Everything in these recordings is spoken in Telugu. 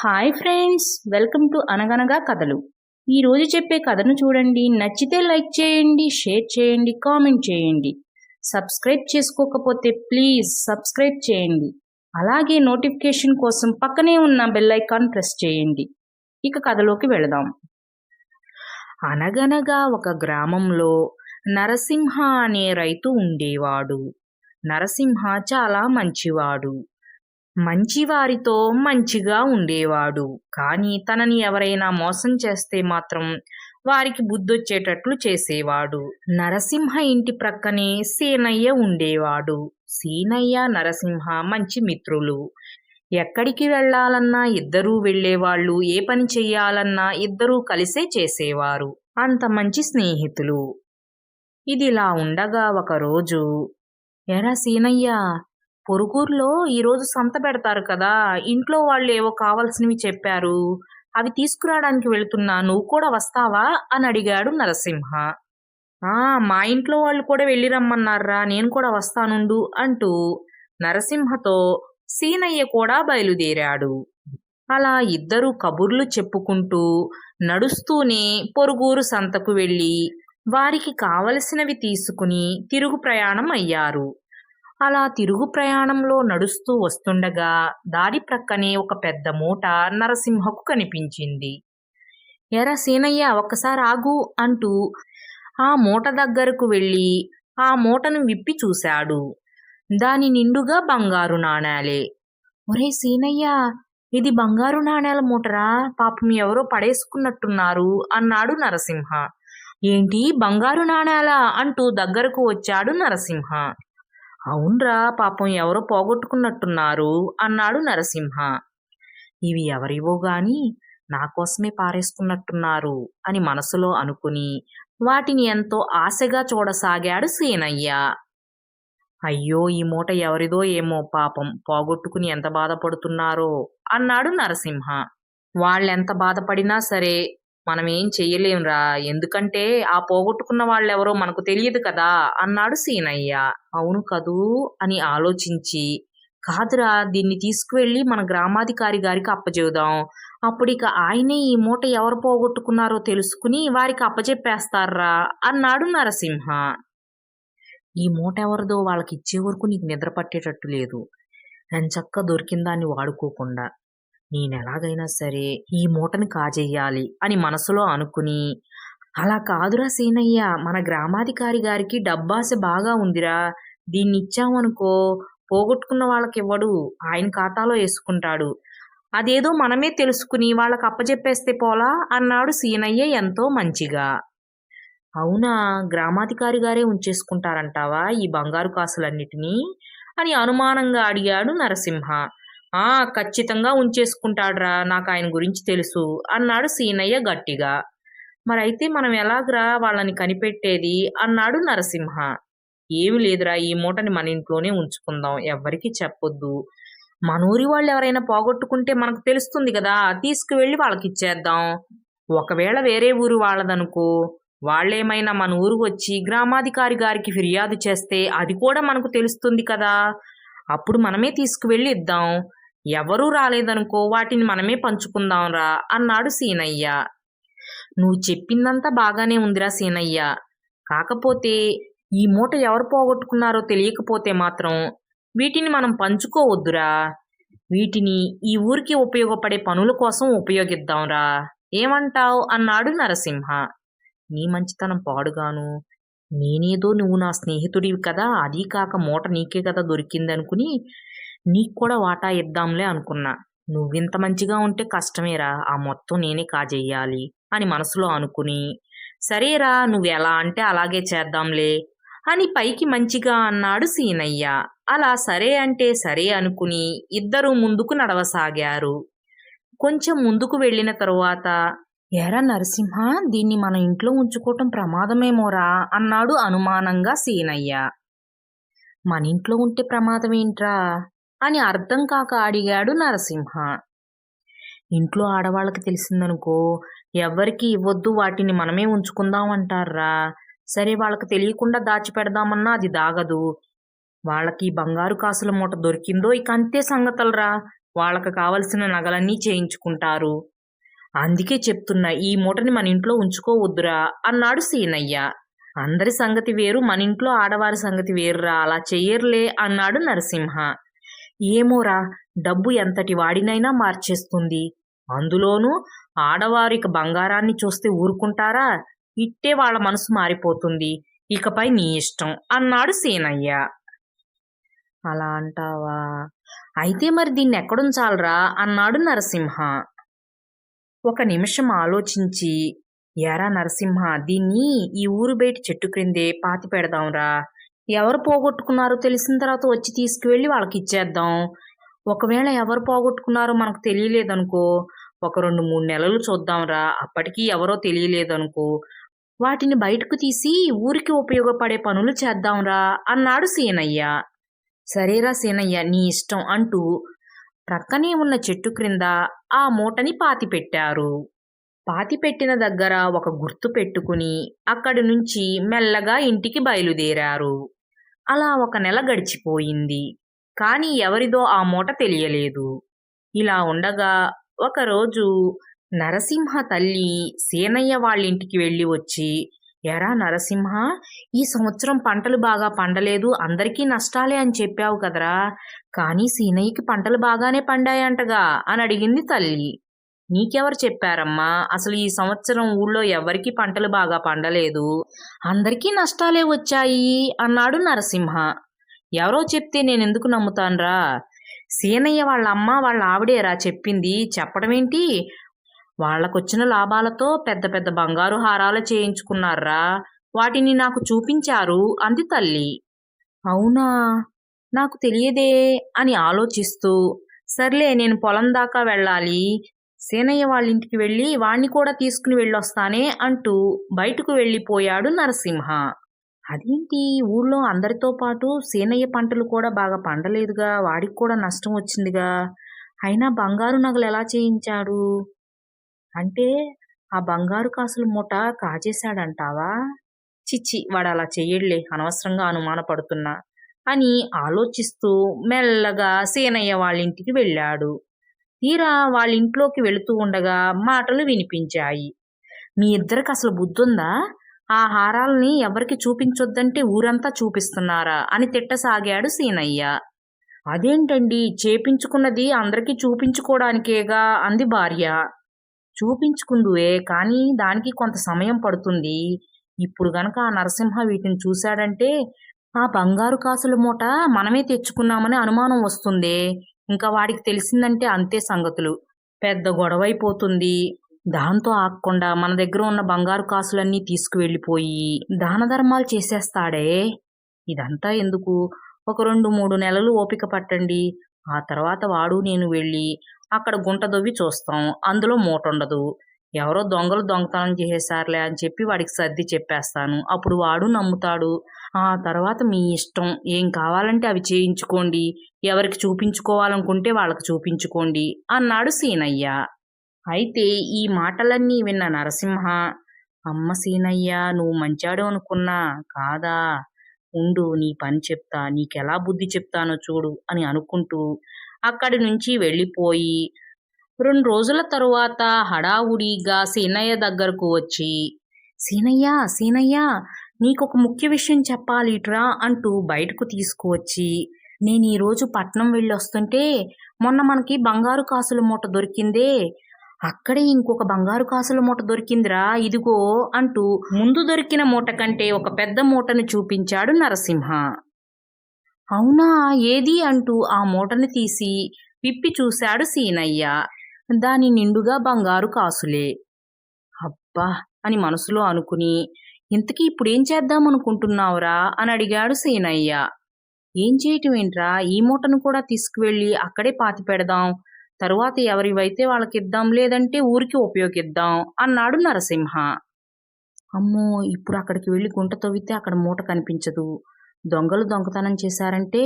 హాయ్ ఫ్రెండ్స్ వెల్కమ్ టు అనగనగా కథలు ఈరోజు చెప్పే కథను చూడండి. నచ్చితే లైక్ చేయండి షేర్ చేయండి కామెంట్ చేయండి. సబ్స్క్రైబ్ చేసుకోకపోతే ప్లీజ్ సబ్స్క్రైబ్ చేయండి. అలాగే నోటిఫికేషన్ కోసం పక్కనే ఉన్న బెల్ ఐకాన్ ప్రెస్ చేయండి. ఇక కథలోకి వెళదాం. అనగనగా ఒక గ్రామంలో నరసింహ అనే రైతు ఉండేవాడు. నరసింహ చాలా మంచివాడు. మంచివారితో మంచిగా ఉండేవాడు. కానీ తనని ఎవరైనా మోసం చేస్తే మాత్రం వారికి బుద్ధొచ్చేటట్లు చేసేవాడు. నరసింహ ఇంటి ప్రక్కనే సీనయ్య ఉండేవాడు. సీనయ్య నరసింహ మంచి మిత్రులు. ఎక్కడికి వెళ్ళాలన్నా ఇద్దరూ వెళ్ళేవాళ్ళు. ఏ పని చెయ్యాలన్నా ఇద్దరూ కలిసే చేసేవారు. అంత మంచి స్నేహితులు. ఇదిలా ఉండగా ఒకరోజు ఎరా సీనయ్య పొరుగురులో ఈరోజు సంత పెడతారు కదా ఇంట్లో వాళ్ళు ఏవో కావాల్సినవి చెప్పారు అవి తీసుకురావడానికి వెళుతున్నా నువ్వు కూడా వస్తావా? అని అడిగాడు నరసింహ. ఆ మా ఇంట్లో వాళ్ళు కూడా వెళ్ళి రమ్మన్నారా? నేను కూడా వస్తానుండు అంటూ నరసింహతో సీనయ్య కూడా బయలుదేరాడు. అలా ఇద్దరు కబుర్లు చెప్పుకుంటూ నడుస్తూనే పొరుగురు సంతకు వెళ్ళి వారికి కావలసినవి తీసుకుని తిరుగు ప్రయాణం అయ్యారు. అలా తిరుగు ప్రయాణంలో నడుస్తూ వస్తుండగా దారి ప్రక్కనే ఒక పెద్ద మూట నరసింహకు కనిపించింది. ఎరా సీనయ్య ఒక్కసారి ఆగు అంటూ ఆ మూట దగ్గరకు వెళ్ళి ఆ మూటను విప్పి చూశాడు. దాని నిండుగా బంగారు నాణాలే. ఒరే సీనయ్య ఇది బంగారు నాణేల మూటరా? పాపం ఎవరో పడేసుకున్నట్టున్నారు అన్నాడు నరసింహ. ఏంటి బంగారు నాణేలా? అంటూ దగ్గరకు వచ్చాడు నరసింహ. అవునరా పాపం ఎవరో పోగొట్టుకున్నట్టున్నారు అన్నాడు నరసింహ. ఇవి ఎవరివో గాని నా కోసమే పారేసుకున్నట్టున్నారు అని మనసులో అనుకుని వాటిని ఎంతో ఆశగా చూడసాగాడు సీనయ్య. అయ్యో ఈ మూట ఎవరిదో ఏమో పాపం పోగొట్టుకుని ఎంత బాధపడుతున్నారో అన్నాడు నరసింహ. వాళ్ళెంత బాధపడినా సరే మనం ఏం చెయ్యలేంరా ఎందుకంటే ఆ పోగొట్టుకున్న వాళ్ళెవరో మనకు తెలియదు కదా అన్నాడు సీనయ్య. అవును కదూ అని ఆలోచించి కాదురా దీన్ని తీసుకువెళ్ళి మన గ్రామాధికారి గారికి అప్పచెబుదాం అప్పుడు ఇక ఆయనే ఈ మూట ఎవరు పోగొట్టుకున్నారో తెలుసుకుని వారికి అప్పచెప్పేస్తారా అన్నాడు నరసింహ. ఈ మూట ఎవరిదో వాళ్ళకి ఇచ్చే వరకు నీకు నిద్ర పట్టేటట్టు లేదు. ఎంచక్క చక్క దొరికిందాన్ని వాడుకోకుండా. నేనెలాగైనా సరే ఈ మూటని కాజేయాలి అని మనసులో అనుకుని అలా కాదురా సీనయ్య మన గ్రామాధికారి గారికి డబ్బాస బాగా ఉందిరా దీన్ని ఇచ్చామనుకో పోగొట్టుకున్న వాళ్ళకి ఇవ్వడు ఆయన ఖాతాలో వేసుకుంటాడు అదేదో మనమే తెలుసుకుని వాళ్ళకి అప్పచెప్పేస్తే పోలా? అన్నాడు సీనయ్య ఎంతో మంచిగా. అవునా గ్రామాధికారి గారే ఉంచేసుకుంటారంటావా ఈ బంగారు కాసులన్నిటినీ? అని అనుమానంగా అడిగాడు నరసింహ. ఆ ఖచ్చితంగా ఉంచేసుకుంటాడ్రా నాకు ఆయన గురించి తెలుసు అన్నాడు సీనయ్య గట్టిగా. మరైతే మనం ఎలాగరా వాళ్ళని కనిపెట్టేది? అన్నాడు నరసింహ. ఏమి లేదురా ఈ మూటని మన ఇంట్లోనే ఉంచుకుందాం ఎవ్వరికి చెప్పొద్దు. మన ఊరి వాళ్ళు ఎవరైనా పోగొట్టుకుంటే మనకు తెలుస్తుంది కదా తీసుకువెళ్ళి వాళ్ళకి ఇచ్చేద్దాం ఒకవేళ వేరే ఊరు వాళ్ళదనుకో వాళ్ళేమైనా మన ఊరు వచ్చి గ్రామాధికారి గారికి ఫిర్యాదు చేస్తే అది కూడా మనకు తెలుస్తుంది కదా. అప్పుడు మనమే తీసుకువెళ్ళి ఇద్దాం. ఎవరూ రాలేదనుకో వాటిని మనమే పంచుకుందాంరా అన్నాడు సీనయ్య. నువ్వు చెప్పిందంతా బాగానే ఉందిరా సీనయ్య. కాకపోతే ఈ మూట ఎవరు పోగొట్టుకున్నారో తెలియకపోతే మాత్రం వీటిని మనం పంచుకోవద్దురా. వీటిని ఈ ఊరికి ఉపయోగపడే పనుల కోసం ఉపయోగిద్దాంరా. ఏమంటావ్? అన్నాడు నరసింహ. నీ మంచితనం పాడుగాను. నేనేదో నువ్వు నా స్నేహితుడివి కదా అదీ కాక మూట నీకే కదా దొరికిందనుకుని నీకు కూడా వాటా ఇద్దాంలే అనుకున్నా. నువ్వింత మంచిగా ఉంటే కష్టమేరా ఆ మొత్తం నేనే కాజేయాలి అని మనసులో అనుకుని సరేరా నువ్వు ఎలా అంటే అలాగే చేద్దాంలే అని పైకి మంచిగా అన్నాడు సీనయ్య. అలా సరే అంటే సరే అనుకుని ఇద్దరూ ముందుకు నడవసాగారు. కొంచెం ముందుకు వెళ్ళిన తరువాత ఎరా నరసింహ దీన్ని మన ఇంట్లో ఉంచుకోవటం ప్రమాదమేమోరా అన్నాడు అనుమానంగా సీనయ్య. మన ఇంట్లో ఉంటే ప్రమాదం ఏంట్రా అని అర్థం కాక అడిగాడు నరసింహ. ఇంట్లో ఆడవాళ్ళకి తెలిసిందనుకో ఎవ్వరికి ఇవ్వద్దు వాటిని మనమే ఉంచుకుందాం అంటారా సరే వాళ్ళకి తెలియకుండా దాచిపెడదామన్నా అది దాగదు. వాళ్ళకి బంగారు కాసుల మూట దొరికిందో ఇక అంతే సంగతులరా. వాళ్ళకి కావలసిన నగలన్నీ చేయించుకుంటారు. అందుకే చెప్తున్నా ఈ మూటని మన ఇంట్లో ఉంచుకోవద్దురా అన్నాడు సీనయ్య. అందరి సంగతి వేరు మన ఇంట్లో ఆడవారి సంగతి వేరురా అలా చెయ్యర్లే అన్నాడు నరసింహ. ఏమోరా డబ్బు ఎంతటి వాడినైనా మార్చేస్తుంది. అందులోనూ ఆడవారికి బంగారాన్ని చూస్తే ఊరుకుంటారా? ఇట్టే వాళ్ళ మనసు మారిపోతుంది. ఇకపై నీ ఇష్టం అన్నాడు సీనయ్య. అలా అంటావా? అయితే మరి దీన్ని ఎక్కడుంచాలరా అన్నాడు నరసింహ. ఒక నిమిషం ఆలోచించి ఎరా నరసింహ దీన్ని ఈ ఊరు బయట చెట్టు క్రిందే పాతి పెడదాంరా. ఎవరు పోగొట్టుకున్నారో తెలిసిన తర్వాత వచ్చి తీసుకువెళ్ళి వాళ్ళకి ఇచ్చేద్దాం. ఒకవేళ ఎవరు పోగొట్టుకున్నారో మనకు తెలియలేదనుకో ఒక రెండు మూడు నెలలు చూద్దాంరా అప్పటికీ ఎవరో తెలియలేదనుకో వాటిని బయటకు తీసి ఊరికి ఉపయోగపడే పనులు చేద్దాంరా అన్నాడు సీనయ్య. సరేరా సీనయ్య నీ ఇష్టం అంటూ ప్రక్కనే ఉన్న చెట్టు క్రింద ఆ మూటని పాతిపెట్టారు. పాతిపెట్టిన దగ్గర ఒక గుర్తు పెట్టుకుని అక్కడి నుంచి మెల్లగా ఇంటికి బయలుదేరారు. అలా ఒక నెల గడిచిపోయింది. కానీ ఎవరిదో ఆ మూట తెలియలేదు. ఇలా ఉండగా ఒకరోజు నరసింహ తల్లి సీనయ్య వాళ్ళింటికి వెళ్ళి వచ్చి ఎరా నరసింహ ఈ సంవత్సరం పంటలు బాగా పండలేదు అందరికీ నష్టాలే అని చెప్పావు కదరా. కానీ సీనయ్యకి పంటలు బాగానే పండాయంటగా అని అడిగింది తల్లి. నీకెవరు చెప్పారమ్మా? అసలు ఈ సంవత్సరం ఊళ్ళో ఎవరికీ పంటలు బాగా పండలేదు. అందరికీ నష్టాలే వచ్చాయి అన్నాడు నరసింహ. ఎవరో చెప్తే నేనెందుకు నమ్ముతాన్రా? సీనయ్య వాళ్ళ అమ్మ వాళ్ళ ఆవిడేరా చెప్పింది. చెప్పడమేంటి? వాళ్ళకొచ్చిన లాభాలతో పెద్ద పెద్ద బంగారు హారాలు చేయించుకున్నారా? వాటిని నాకు చూపించారు అంది తల్లి. అవునా? నాకు తెలియదే అని ఆలోచిస్తూ సర్లే నేను పొలం దాకా వెళ్ళాలి. సీనయ్య వాళ్ళ ఇంటికి వెళ్ళి వాణ్ణి కూడా తీసుకుని వెళ్ళొస్తానే అంటూ బయటకు వెళ్ళిపోయాడు నరసింహ. అదేంటి? ఊళ్ళో అందరితో పాటు సీనయ్య పంటలు కూడా బాగా పండలేదుగా వాడికి కూడా నష్టం వచ్చిందిగా. అయినా బంగారు నగలు ఎలా చేయించాడు? అంటే ఆ బంగారు కాసుల మూట కాజేశాడంటావా? చిచ్చి వాడు అలా చెయ్యడులే అనవసరంగా అనుమానపడుతున్నా అని ఆలోచిస్తూ మెల్లగా సీనయ్య వాళ్ళ ఇంటికి వెళ్ళాడు. తీరా వాళ్ళ ఇంట్లోకి వెళుతూ ఉండగా మాటలు వినిపించాయి. మీ ఇద్దరికి అసలు బుద్ధుందా? ఆ హారాల్ని ఎవరికి చూపించొద్దంటే ఊరంతా చూపిస్తున్నారా? అని తిట్టసాగాడు సీనయ్య. అదేంటండి? చేపించుకున్నది అందరికీ చూపించుకోవడానికేగా అంది భార్య. చూపించుకుందువే కానీ దానికి కొంత సమయం పడుతుంది. ఇప్పుడు గనక ఆ నరసింహ వీటిని చూశాడంటే ఆ బంగారు కాసుల మూట మనమే తెచ్చుకున్నామని అనుమానం వస్తుందే. ఇంకా వాడికి తెలిసిందంటే అంతే సంగతులు. పెద్ద గొడవైపోతుంది. దాంతో ఆగకుండా మన దగ్గర ఉన్న బంగారు కాసులన్నీ తీసుకువెళ్ళిపోయి దాన ధర్మాలు చేసేస్తాడే? ఇదంతా ఎందుకు? ఒక రెండు మూడు నెలలు ఓపిక పట్టండి. ఆ తర్వాత వాడు నేను వెళ్ళి అక్కడ గుంట దొవ్వి చూస్తాం. అందులో మూట ఉండదు ఎవరో దొంగలు దొంగతనం చేసేసారులే అని చెప్పి వాడికి సర్ది చెప్పేస్తాను. అప్పుడు వాడు నమ్ముతాడు. ఆ తర్వాత మీ ఇష్టం. ఏం కావాలంటే అవి చేయించుకోండి. ఎవరికి చూపించుకోవాలనుకుంటే వాళ్ళకి చూపించుకోండి అన్నాడు సీనయ్య. అయితే ఈ మాటలన్నీ విన్న నరసింహ అమ్మ సీనయ్య నువ్వు మంచాడు అనుకున్నా కాదా? ఉండు నీ పని చెప్తా. నీకెలా బుద్ధి చెప్తానో చూడు అని అనుకుంటూ అక్కడి నుంచి వెళ్ళిపోయి రెండు రోజుల తరువాత హడావుడిగా సీనయ్య దగ్గరకు వచ్చి సీనయ్య సీనయ్య నీకొక ముఖ్య విషయం చెప్పాలిట్రా అంటూ బయటకు తీసుకువచ్చి నేను ఈరోజు పట్నం వెళ్ళి వస్తుంటే మొన్న మనకి బంగారు కాసుల మూట దొరికిందే అక్కడే ఇంకొక బంగారు కాసుల మూట దొరికిందిరా ఇదిగో అంటూ ముందు దొరికిన మూట కంటే ఒక పెద్ద మూటను చూపించాడు నరసింహ. అవునా ఏది? అంటూ ఆ మూటను తీసి విప్పి చూశాడు సీనయ్య. దాని నిండుగా బంగారు కాసులే. అబ్బా! అని మనసులో అనుకుని ఇంతకీ ఇప్పుడు ఏం చేద్దాం అనుకుంటున్నావురా అని అడిగాడు సీనయ్య. ఏం చేయటం ఏంట్రా? ఈ మూటను కూడా తీసుకువెళ్ళి అక్కడే పాతి పెడదాం. తరువాత ఎవరివైతే వాళ్ళకిద్దాం లేదంటే ఊరికి ఉపయోగిద్దాం అన్నాడు నరసింహ. అమ్మో! ఇప్పుడు అక్కడికి వెళ్ళి గుంట తవ్వితే అక్కడ మూట కనిపించదు. దొంగలు దొంగతనం చేశారంటే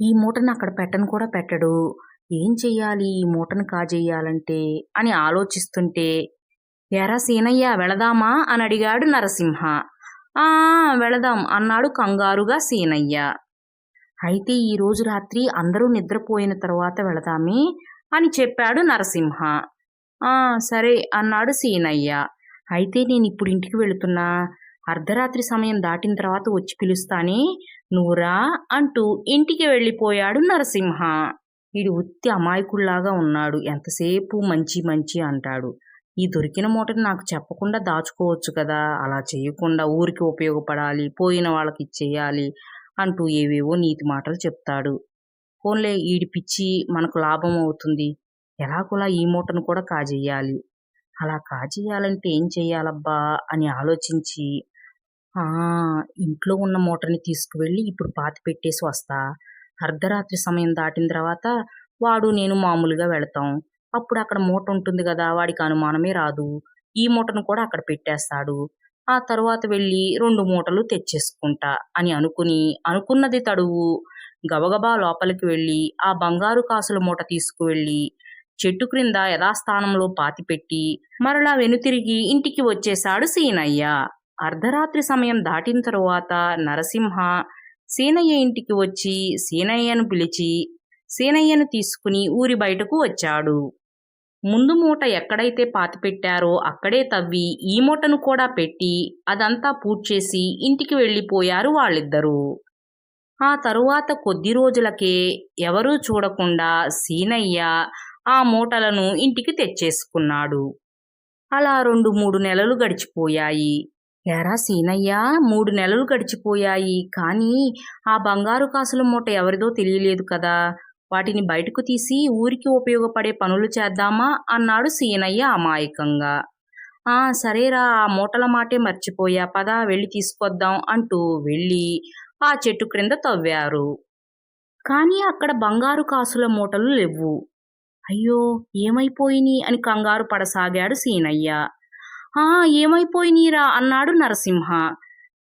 ఈ మూటను అక్కడ పెట్టను కూడా పెట్టడు. ఏం చెయ్యాలి? ఈ మూటను కాజేయాలంటే? అని ఆలోచిస్తుంటే ఎరా సీనయ్య వెళదామా? అని అడిగాడు నరసింహ. ఆ వెళదాం అన్నాడు కంగారుగా సీనయ్య. అయితే ఈ రోజు రాత్రి అందరూ నిద్రపోయిన తర్వాత వెళదామే? అని చెప్పాడు నరసింహ. ఆ సరే అన్నాడు సీనయ్య. అయితే నేను ఇప్పుడు ఇంటికి వెళుతున్నా. అర్ధరాత్రి సమయం దాటిన తర్వాత వచ్చి పిలుస్తానే? నువ్వురా అంటూ ఇంటికి వెళ్ళిపోయాడు నరసింహ. వీడు ఉత్తి అమాయకుల్లాగా ఉన్నాడు. ఎంతసేపు మంచి మంచి అంటాడు. ఈ దొరికిన మూటని నాకు చెప్పకుండా దాచుకోవచ్చు కదా. అలా చేయకుండా ఊరికి ఉపయోగపడాలి పోయిన వాళ్ళకి ఇచ్చేయాలి అంటూ ఏవేవో నీతి మాటలు చెప్తాడు. ఫోన్లే ఈడి పిచ్చి మనకు లాభం అవుతుంది. ఎలాగోలా ఈ మూటను కూడా కాజేయాలి. అలా కాజేయాలంటే ఏం చెయ్యాలబ్బా అని ఆలోచించి ఇంట్లో ఉన్న మూటని తీసుకువెళ్ళి ఇప్పుడు పాతి పెట్టేసి వస్తా. అర్ధరాత్రి సమయం దాటిన తర్వాత వాడు నేను మామూలుగా వెళతాం. అప్పుడు అక్కడ మూట ఉంటుంది కదా వాడికి అనుమానమే రాదు. ఈ మూటను కూడా అక్కడ పెట్టేస్తాడు. ఆ తరువాత వెళ్ళి రెండు మూటలు తెచ్చేసుకుంటా అని అనుకుని అనుకున్నది తడువు. గబగబా లోపలికి వెళ్ళి ఆ బంగారు కాసుల మూట తీసుకువెళ్ళి చెట్టు క్రింద యథాస్థానంలో పాతిపెట్టి మరలా వెనుతిరిగి ఇంటికి వచ్చేశాడు సీనయ్య. అర్ధరాత్రి సమయం దాటిన తరువాత నరసింహ సీనయ్య ఇంటికి వచ్చి సీనయ్యను పిలిచి సీనయ్యను తీసుకుని ఊరి బయటకు వచ్చాడు. ముందు మూట ఎక్కడైతే పాతిపెట్టారో అక్కడే తవ్వి ఈ మూటను కూడా పెట్టి అదంతా పూడ్చేసి ఇంటికి వెళ్ళిపోయారు వాళ్ళిద్దరూ. ఆ తరువాత కొద్ది రోజులకే ఎవరూ చూడకుండా సీనయ్య ఆ మూటలను ఇంటికి తెచ్చేసుకున్నాడు. అలా రెండు మూడు నెలలు గడిచిపోయాయి. ఎరా సీనయ్య మూడు నెలలు గడిచిపోయాయి. కానీ ఆ బంగారు కాసుల మూట ఎవరిదో తెలియలేదు కదా. వాటిని బయటకు తీసి ఊరికి ఉపయోగపడే పనులు చేద్దామా అన్నాడు సీనయ్య అమాయకంగా. ఆ సరేరా ఆ మూటల మాటే మర్చిపోయా. పదా వెళ్ళి తీసుకొద్దాం అంటూ వెళ్ళి ఆ చెట్టు క్రింద తవ్వారు. కానీ అక్కడ బంగారు కాసుల మూటలు లేవు. అయ్యో ఏమైపోయిని అని కంగారు పడసాగాడు సీనయ్య. ఆ ఏమైపోయినీరా అన్నాడు నరసింహ.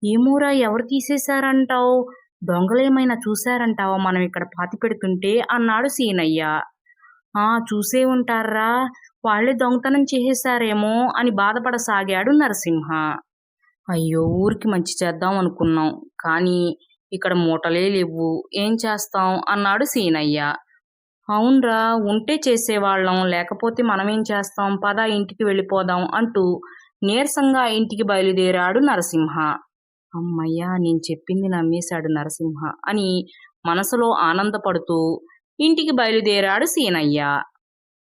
ఏమోరా ఎవరు తీసేశారంటావు? దొంగలేమైనా చూశారంటావా? మనం ఇక్కడ పాతి పెడుతుంటే అన్నాడు సీనయ్య. ఆ చూసే ఉంటారా? వాళ్ళే దొంగతనం చేసేశారేమో అని బాధపడసాగాడు నరసింహ. అయ్యో ఊరికి మంచి చేద్దాం అనుకున్నాం. కానీ ఇక్కడ మూటలే లేవు. ఏం చేస్తాం? అన్నాడు సీనయ్య. అవునరా ఉంటే చేసేవాళ్ళం. లేకపోతే మనమేం చేస్తాం? పద ఇంటికి వెళ్ళిపోదాం అంటూ నీరసంగా ఇంటికి బయలుదేరాడు నరసింహ. అమ్మయ్యా నేను చెప్పింది నమ్మేశాడు నరసింహ అని మనసులో ఆనందపడుతూ ఇంటికి బయలుదేరాడు సీనయ్య.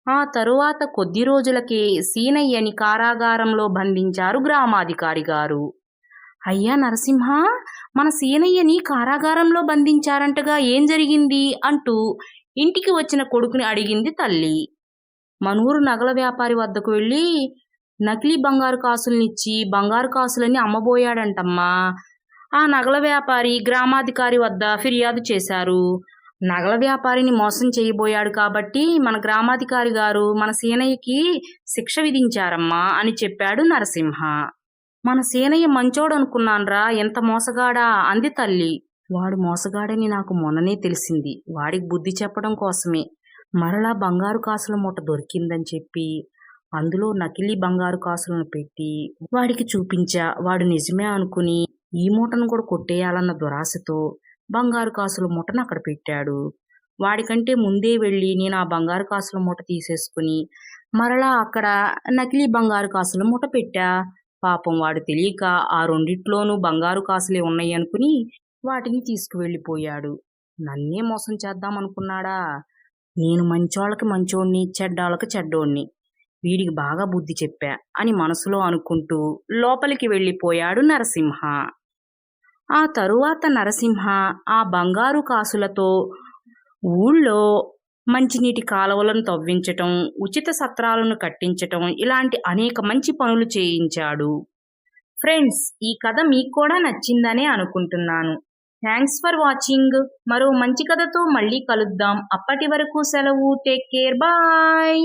ఆ తరువాత కొద్ది రోజులకే సీనయ్యని కారాగారంలో బంధించారు గ్రామాధికారి గారు. అయ్యా నరసింహ మన సీనయ్యని కారాగారంలో బంధించారంటగా ఏం జరిగింది? అంటూ ఇంటికి వచ్చిన కొడుకుని అడిగింది తల్లి. మనూరు నగల వ్యాపారి వద్దకు వెళ్ళి నకిలీ బంగారు కాసులనిచ్చి బంగారు కాసులని అమ్మబోయాడంటమ్మా. ఆ నగల వ్యాపారి గ్రామాధికారి వద్ద ఫిర్యాదు చేశారు. నగల వ్యాపారిని మోసం చేయబోయాడు కాబట్టి మన గ్రామాధికారి గారు మన సీనయ్యకి శిక్ష విధించారమ్మా అని చెప్పాడు నరసింహ. మన సీనయ్య మంచోడు అనుకున్నాన్రా ఎంత మోసగాడా అంది తల్లి. వాడు మోసగాడని నాకు మొన్ననే తెలిసింది. వాడికి బుద్ధి చెప్పడం కోసమే. మరలా బంగారు కాసుల మూట దొరికిందని చెప్పి అందులో నకిలీ బంగారు కాసులను పెట్టి వాడికి చూపించా. వాడు నిజమే అనుకుని ఈ మూటను కూడా కొట్టేయాలన్న దురాశతో బంగారు కాసుల మూటను అక్కడ పెట్టాడు. వాడికంటే ముందే వెళ్ళి నేను ఆ బంగారు కాసుల మూట తీసేసుకుని మరలా అక్కడ నకిలీ బంగారు కాసుల మూట పెట్టా. పాపం వాడు తెలియక ఆ రెండిట్లోనూ బంగారు కాసులే ఉన్నాయి అనుకుని వాటిని తీసుకువెళ్ళిపోయాడు. నన్నే మోసం చేద్దాం అనుకున్నాడా నేను మంచోళ్ళకి మంచోణ్ణి చెడ్డాళ్ళకి చెడ్డోణ్ణి వీడికి బాగా బుద్ధి చెప్పా అని మనసులో అనుకుంటూ లోపలికి వెళ్ళిపోయాడు నరసింహ. ఆ తరువాత నరసింహ ఆ బంగారు కాసులతో ఊళ్ళో మంచినీటి కాలువలను తవ్వించటం ఉచిత సత్రాలను కట్టించటం ఇలాంటి అనేక మంచి పనులు చేయించాడు. ఫ్రెండ్స్ ఈ కథ మీకు కూడా నచ్చిందనే అనుకుంటున్నాను. Thanks for watching. మరో మంచి కథతో మళ్ళీ కలుద్దాం. అప్పటి వరకు సెలవు. Take care. బాయ్.